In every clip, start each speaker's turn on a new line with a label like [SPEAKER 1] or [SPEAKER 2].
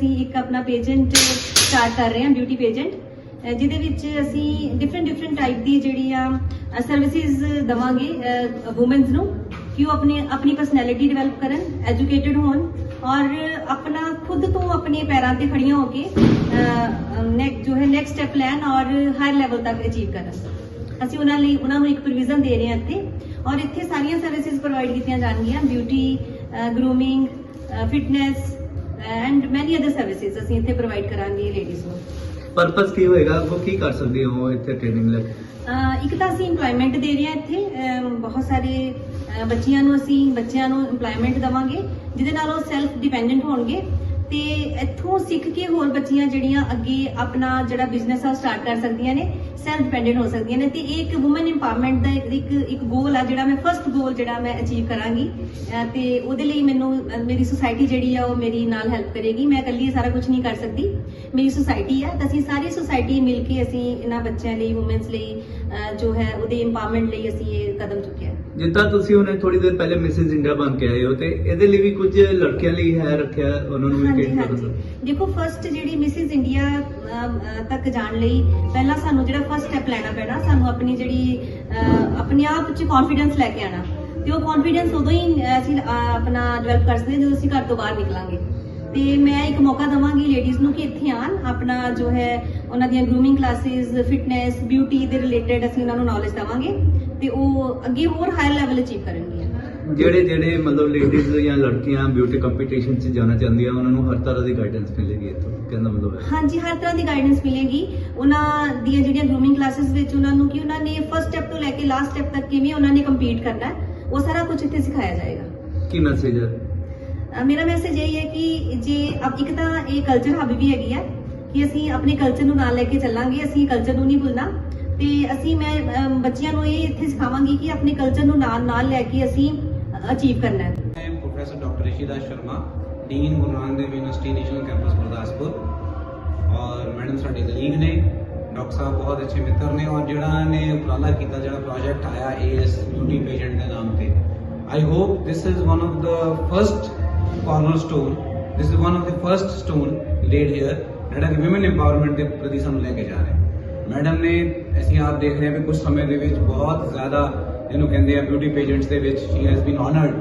[SPEAKER 1] ਅਸੀਂ ਇੱਕ ਆਪਣਾ ਪੇਜੈਂਟ ਸਟਾਰਟ ਕਰ ਰਹੇ ਹਾਂ ਬਿਊਟੀ ਪੇਜੈਂਟ ਜਿਹਦੇ ਵਿੱਚ ਅਸੀਂ ਡਿਫਰੈਂਟ ਡਿਫਰੈਂਟ ਟਾਈਪ ਦੀ ਜਿਹੜੀ ਆ ਸਰਵਿਸਿਜ਼ ਦਵਾਂਗੇ ਔਮਨਸ ਨੂੰ, ਕਿ ਉਹ ਆਪਣੇ, ਆਪਣੀ ਪਰਸਨੈਲਿਟੀ ਡਿਵੈਲਪ ਕਰਨ ਐਜੂਕੇਟਿਡ ਹੋਣ, ਔਰ ਆਪਣਾ ਖੁਦ ਤੋਂ ਆਪਣੇ ਪੈਰਾਂ ਤੇ ਖੜੀਆਂ ਹੋ ਕੇ ਨੈਕ ਜੋ ਹੈ ਨੈਕਸਟ ਸਟੈਪ ਲੈਣ ਔਰ ਹਾਇਰ ਲੈਵਲ ਤੱਕ ਅਚੀਵ ਕਰਨ। ਅਸੀਂ ਉਹਨਾਂ ਲਈ, ਉਹਨਾਂ ਨੂੰ ਇੱਕ ਪ੍ਰੋਵੀਜ਼ਨ ਦੇ ਰਹੇ ਹਾਂ ਇੱਥੇ, ਔਰ ਇੱਥੇ ਸਾਰੀਆਂ ਸਰਵਿਸਿਜ਼ ਪ੍ਰੋਵਾਈਡ ਕੀਤੀਆਂ ਜਾਣਗੀਆਂ beauty grooming fitness and many other services ਅਸੀਂ ਇੱਥੇ ਪ੍ਰੋਵਾਈਡ ਕਰਾਂਗੇ ਲੇਡੀਜ਼ ਨੂੰ।
[SPEAKER 2] ਪਰਪਸ ਕੀ ਹੋਏਗਾ? ਉਹ ਕੀ ਕਰ ਸਕਦੇ ਹੋ ਇੱਥੇ ਟ੍ਰੇਨਿੰਗ ਲੈ ਕੇ
[SPEAKER 1] ਅਹ ਇੱਕ ਤਾਂ ਅਸੀਂ EMPLOYMENT ਦੇ ਰਹੇ ਹਾਂ ਇੱਥੇ। ਬਹੁਤ ਸਾਰੇ ਅਹ ਬੱਚੀਆਂ ਨੂੰ ਅਸੀਂ ਬੱਚਿਆਂ ਨੂੰ EMPLOYMENT ਦਵਾਂਗੇ ਜਿਹਦੇ ਨਾਲ ਉਹ ਸੈਲਫ ਡਿਪੈਂਡੈਂਟ ਹੋਣਗੇ। ਤੇ ਇੱਥੋਂ ਸਿੱਖ ਕੇ ਹੋਰ ਬੱਚੀਆਂ ਜਿਹੜੀਆਂ ਅੱਗੇ ਆਪਣਾ ਜਿਹੜਾ ਬਿਜ਼ਨਸ ਆ ਸਟਾਰਟ ਕਰ ਸਕਦੀਆਂ ਨੇ ਸੈਲਫ ਡਿਪੈਂਡੈਂਟ ਹੋ ਸਕਦੀਆਂ ਨੇ ਤੇ ਇਹ ਇੱਕ ਔਮਨ ਇੰਪਾਵਰਮੈਂਟ ਦਾ ਇੱਕ ਇੱਕ ਗੋਲ ਆ ਜਿਹੜਾ ਮੈਂ ਫਰਸਟ ਗੋਲ ਜਿਹੜਾ ਮੈਂ ਅਚੀਵ ਕਰਾਂਗੀ। ਤੇ ਉਹਦੇ ਲਈ ਮੈਨੂੰ ਮੇਰੀ ਸੁਸਾਇਟੀ ਜਿਹੜੀ ਆ ਉਹ ਮੇਰੀ ਨਾਲ ਹੈਲਪ ਕਰੇਗੀ। ਮੈਂ ਇਕੱਲੀ ਸਾਰਾ ਕੁਝ ਨਹੀਂ ਕਰ ਸਕਦੀ। ਮੇਰੀ ਸੁਸਾਇਟੀ ਆ ਤਾਂ ਅਸੀਂ ਸਾਰੀ ਸੁਸਾਇਟੀ ਮਿਲ ਕੇ ਅਸੀਂ ਇਹਨਾਂ ਬੱਚਿਆਂ ਲਈ ਔਮਨਸ ਲਈ ਜੋ ਹੈ ਉਹਦੇ ਇੰਪਾਵਰਮੈਂਟ ਲਈ ਅਸੀਂ ਇਹ ਕਦਮ ਚੁੱਕਿਆ।
[SPEAKER 2] ਜਿੱਦਾਂ ਤੁਸੀਂ ਉਹਨੇ ਥੋੜੀ ਦੇਰ ਪਹਿਲੇ ਮਿਸਿਸ ਇੰਡੀਆ ਬਣ ਕੇ ਆਏ ਹੋ ਤੇ ਇਹਦੇ ਲਈ ਵੀ ਕੁਝ ਲੜਕੀਆਂ ਲਈ ਹੈ ਰੱਖਿਆ ਉਹਨਾਂ ਨੂੰ ਵੀ
[SPEAKER 1] ਹਾਂਜੀ ਦੇਖੋ ਫਰਸਟ ਜਿਹੜੀ ਮਿਸਿਸ ਇੰਡੀਆ ਤੱਕ ਜਾਣ ਲਈ ਪਹਿਲਾਂ ਸਾਨੂੰ ਜਿਹੜਾ ਫਰਸਟ ਸਟੈਪ ਲੈਣਾ ਪੈਣਾ ਸਾਨੂੰ ਆਪਣੀ ਜਿਹੜੀ ਆਪਣੇ ਆਪ 'ਚ ਕੌਨਫੀਡੈਂਸ ਲੈ ਕੇ ਆਣਾ। ਤੇ ਉਹ ਕੌਨਫੀਡੈਂਸ ਉਦੋਂ ਹੀ ਅਸੀਂ ਆਪਣਾ ਡਿਵੈਲਪ ਕਰ ਸਕਦੇ ਜਦੋਂ ਅਸੀਂ ਘਰ ਤੋਂ ਬਾਹਰ ਨਿਕਲਾਂਗੇ। ਤੇ ਮੈਂ ਇੱਕ ਮੌਕਾ ਦਵਾਂਗੀ ਲੇਡੀਜ਼ ਨੂੰ ਕਿ ਇੱਥੇ ਆਣ ਆਪਣਾ ਜੋ ਹੈ ਉਹਨਾਂ ਦੀਆਂ ਗਰੂਮਿੰਗ ਕਲਾਸਿਸ ਫਿਟਨੈਸ ਬਿਊਟੀ ਦੇ ਰਿਲੇਟਡ ਅਸੀਂ ਉਹਨਾਂ ਨੂੰ ਨੌਲੇਜ ਦਵਾਂਗੇ ਤੇ ਉਹ ਅੱਗੇ ਹੋਰ ਹਾਇਰ ਲੈਵਲ ਅਚੀਵ ਕਰਨਗੀਆਂ।
[SPEAKER 2] ਜਿਹੜੇ ਜਿਹੜੇ ਮਤਲਬ ਲੇਡੀਜ਼ ਜਾਂ ਲੜਕੀਆਂ ਬਿਊਟੀ ਕੰਪੀਟੀਸ਼ਨ 'ਚ ਜਾਣਾ ਚਾਹੁੰਦੀਆਂ ਉਹਨਾਂ ਨੂੰ ਹਰ ਤਰ੍ਹਾਂ ਦੀ ਗਾਈਡੈਂਸ ਮਿਲੇਗੀ ਇੱਥੋਂ ਕਹਿੰਦਾ ਮਤਲਬ ਹੈ
[SPEAKER 1] ਹਾਂਜੀ ਹਰ ਤਰ੍ਹਾਂ ਦੀ ਗਾਈਡੈਂਸ ਮਿਲੇਗੀ। ਉਹਨਾਂ ਦੀਆਂ ਜਿਹੜੀਆਂ ਗਰੂਮਿੰਗ ਕਲਾਸਿਸ ਵਿੱਚ ਉਹਨਾਂ ਨੂੰ ਕਿ ਉਹਨਾਂ ਨੇ ਫਰਸਟ ਸਟੈਪ ਤੋਂ ਲੈ ਕੇ ਲਾਸਟ ਸਟੈਪ ਤੱਕ ਕਿਵੇਂ ਉਹਨਾਂ ਨੇ ਕੰਪੀਟ ਕਰਨਾ ਹੈ ਉਹ ਸਾਰਾ ਕੁਝ ਇੱਥੇ ਸਿਖਾਇਆ ਜਾਏਗਾ।
[SPEAKER 2] ਕੀ ਮੈਸੇਜ ਹੈ?
[SPEAKER 1] ਮੇਰਾ ਮੈਸੇਜ ਇਹ ਹੈ ਕਿ ਜੇ ਅਬ ਇੱਕ ਤਾਂ ਇਹ ਕਲਚਰ ਹੱਬ ਵੀ ਹੈਗੀ ਹੈ ਕਿ ਅਸੀਂ ਆਪਣੇ ਕਲਚਰ ਨੂੰ ਨਾਲ ਲੈ ਕੇ ਚੱਲਾਂਗੇ ਅਸੀਂ ਕਲਚਰ ਨੂੰ ਨਹੀਂ ਭੁੱਲਣਾ। ਤੇ ਅਸੀਂ ਮੈਂ ਅਮ, ਬੱਚਿਆਂ ਨੂੰ ਇਹ ਇੱਥੇ ਸਿਖਾਵਾਂਗੀ ਕਿ ਆਪਣੇ ਕਲਚਰ ਨੂੰ ਨਾਲ ਨਾਲ ਲੈ ਕੇ ਅਸੀਂ ਅਚੀਵ ਕਰਨਾ ਹੈ
[SPEAKER 3] ਮੈਂ professor doctor Rishida Sharma dean Guru Nanak Dev University national campus Gurdaspur ਔਰ ਮੈਡਮ ਸਾਡੇ ਕਲੀਗ ਨੇ ਡਾਕਟਰ ਸਾਹਿਬ ਬਹੁਤ ਅੱਛੇ ਮਿੱਤਰ ਨੇ ਔਰ ਜਿਹੜਾ ਨੇ ਉਪਰਾਲਾ ਕੀਤਾ ਜਿਹੜਾ ਪ੍ਰੋਜੈਕਟ ਆਇਆ ਏਐਸ ਬਿਊਟੀ ਪੇਸ਼ੈਂਟ ਦੇ ਨਾਮ ਤੇ I hope this is one of the first cornerstone, this is one of the first stone laid here ਜਿਹੜਾ ਕਿ women empowerment ਦੇ ਪ੍ਰਤੀ ਸਾਨੂੰ ਲੈ ਕੇ ਜਾ ਰਿਹਾ ਮੈਡਮ ਨੇ ਅਸੀਂ ਆਪ ਦੇਖ ਰਹੇ ਹਾਂ ਵੀ ਕੁਝ ਸਮੇਂ ਦੇ ਵਿੱਚ ਬਹੁਤ ਜ਼ਿਆਦਾ you know, can they Kendriya Beauty Pageants, de which she has been honored.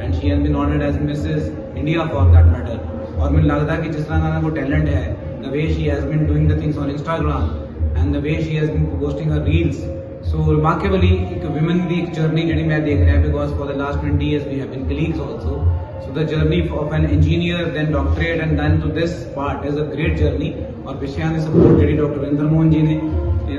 [SPEAKER 3] And she has been honored as Mrs. India for that matter. And I feel like she has a talent, the way she has been doing the things on Instagram, and the way she has been posting her reels. So, remarkably, ek women the journey jadi main dekh hai, because for the last 20 years we have been colleagues also. So, the journey of an engineer, then doctorate, and then to this part is a great journey. And Vishyan is a Dr. Vendramon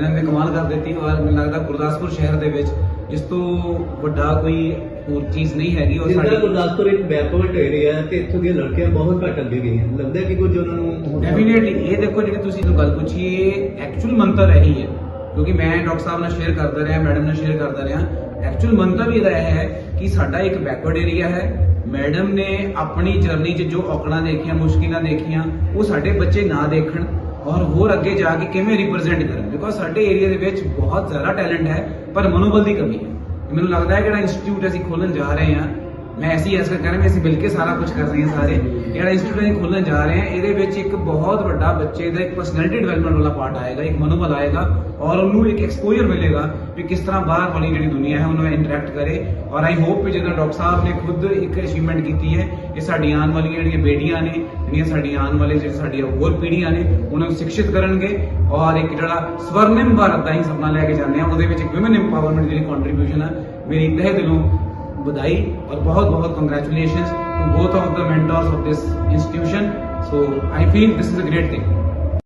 [SPEAKER 3] ਇਹਨਾਂ ਨੇ ਕਮਾਲ ਕਰ ਦਿੱਤੀ ਔਰ ਮੈਨੂੰ ਲੱਗਦਾ ਗੁਰਦਾਸਪੁਰ ਸ਼ਹਿਰ ਦੇ ਵਿੱਚ ਇਸ ਤੋਂ ਵੱਡਾ ਕੋਈ ਹੋਰ ਚੀਜ਼ ਨਹੀਂ ਹੈਗੀ ਔਰ ਸਾਡੀ
[SPEAKER 2] ਗੁਰਦਾਸਪੁਰ ਇੱਕ ਬੈਕਵਰਡ ਏਰੀਆ ਹੈ ਤੇ ਇੱਥੋਂ ਦੀਆਂ ਲੜਕੀਆਂ ਬਹੁਤ ਘੱਟ ਅੱਗੇ ਗਈਆਂ। ਲੱਗਦਾ ਕਿ ਕੁਝ ਉਹਨਾਂ ਨੂੰ
[SPEAKER 3] ਡੈਫੀਨਿਟਲੀ ਇਹ ਦੇਖੋ ਜਿਹੜੀ ਤੁਸੀਂ ਜੋ ਗੱਲ ਪੁੱਛੀ ਇਹ ਐਕਚੁਅਲ ਮੰਤਰ ਇਹੀ ਹੈ। ਕਿਉਂਕਿ ਮੈਂ ਡਾਕਟਰ ਸਾਹਿਬ ਨਾਲ ਸ਼ੇਅਰ ਕਰਦਾ ਰਿਹਾ ਮੈਡਮ ਨਾਲ ਸ਼ੇਅਰ ਕਰਦਾ ਰਿਹਾ। ਐਕਚੁਅਲ ਮੰਤਰ ਵੀ ਇਹਦਾ ਇਹ ਹੈ ਕਿ ਸਾਡਾ ਇੱਕ ਬੈਕਵਰਡ ਏਰੀਆ ਹੈ। ਮੈਡਮ ਨੇ ਆਪਣੀ ਜਰਨੀ 'ਚ ਜੋ ਔਕੜਾਂ ਦੇਖੀਆਂ ਮੁਸ਼ਕਿਲਾਂ ਦੇਖੀਆਂ ਉਹ ਸਾਡੇ ਬੱਚੇ ਨਾ ਦੇਖਣ। ਔਰ ਹੋਰ ਅੱਗੇ ਜਾ ਕੇ ਕਿਵੇਂ ਰਿਪਰੈਜ਼ੈਂਟ ਕਰਨ ਬਿਕੋਜ਼ ਸਾਡੇ ਏਰੀਆ ਦੇ ਵਿੱਚ ਬਹੁਤ ਜ਼ਿਆਦਾ ਟੈਲੈਂਟ ਹੈ, ਪਰ ਮਨੋਬਲ ਦੀ ਕਮੀ ਹੈ। ਮੈਨੂੰ ਲੱਗਦਾ ਹੈ ਕਿ ਜਿਹੜਾ ਇੰਸਟੀਚਿਊਟ ਅਸੀਂ ਖੋਲਣ ਜਾ ਰਹੇ ਹਾਂ, ਮੈਂ ਐਸੀ ਐਸ ਕਰ ਰਿਹਾ ਅਸੀਂ ਮਿਲ ਕੇ ਸਾਰਾ ਕੁਝ ਕਰ ਰਹੇ ਹਾਂ ਸਾਰੇ। ਜਿਹੜਾ ਇੰਸਟੀਚਿਊਟ ਅਸੀਂ ਖੋਲਣ ਜਾ ਰਹੇ ਹਾਂ, ਇਹਦੇ ਵਿੱਚ ਇੱਕ ਬਹੁਤ ਵੱਡਾ ਬੱਚੇ ਦਾ ਇੱਕ ਪਰਸਨੈਲਿਟੀ ਡਿਵੈਲਪਮੈਂਟ ਵਾਲਾ ਪਾਰਟ ਆਏਗਾ, ਇੱਕ ਮਨੋਬਲ ਆਏਗਾ, ਔਰ ਉਹਨੂੰ ਇੱਕ ਐਕਸਪੋਜ਼ਰ ਮਿਲੇਗਾ ਵੀ ਕਿਸ ਤਰ੍ਹਾਂ ਬਾਹਰ ਵਾਲੀ ਜਿਹੜੀ ਦੁਨੀਆ ਹੈ, ਉਹਨਾਂ ਨਾਲ ਇੰਟਰੈਕਟ ਕਰੇ। ਔਰ ਆਈ ਹੋਪ ਕਿ ਜਦੋਂ ਡਾਕਟਰ ਸਾਹਿਬ ਨੇ ਖੁਦ ਇੱਕ ਅਚੀਵਮੈਂਟ ਕੀਤੀ ਹੈ, ਇਹ ਸਾਡੀਆਂ ਆਉਣ ਵਾਲੀਆਂ ਜਿਹੜੀਆਂ ਬੇਟੀਆਂ ਨੇ ਜਿਹੜੀਆਂ ਸਾਡੀਆਂ ਆਉਣ ਵਾਲੇ ਜਿਹੜੇ ਸਾਡੀਆਂ ਹੋਰ ਪੀੜ੍ਹੀਆਂ ਨੇ, ਉਹਨਾਂ ਨੂੰ ਸਿੱਖਿਤ ਕਰਨਗੇ ਔਰ ਇੱਕ ਜਿਹੜਾ ਸਵਰਨਿਮ ਭਾਰਤ ਦਾ ਹੀ ਸੁਪਨਾ ਲੈ ਕੇ ਜਾਂਦੇ ਆ ਉਹਦੇ ਵਿੱਚ ਇੱਕ ਔਮਨ ਇੰਪਾਵਰਮੈਂਟ ਜਿਹੜੀ ਕੰਟਰੀਬਿਊਸ਼ਨ ਹੈ ਮੇਰੀ ਤਹਿ ਦਿਲੋਂ ਵਧਾਈ ਔਰ ਬਹੁਤ ਬਹੁਤ congratulations to both of the mentors of this institution so I feel this is a great thing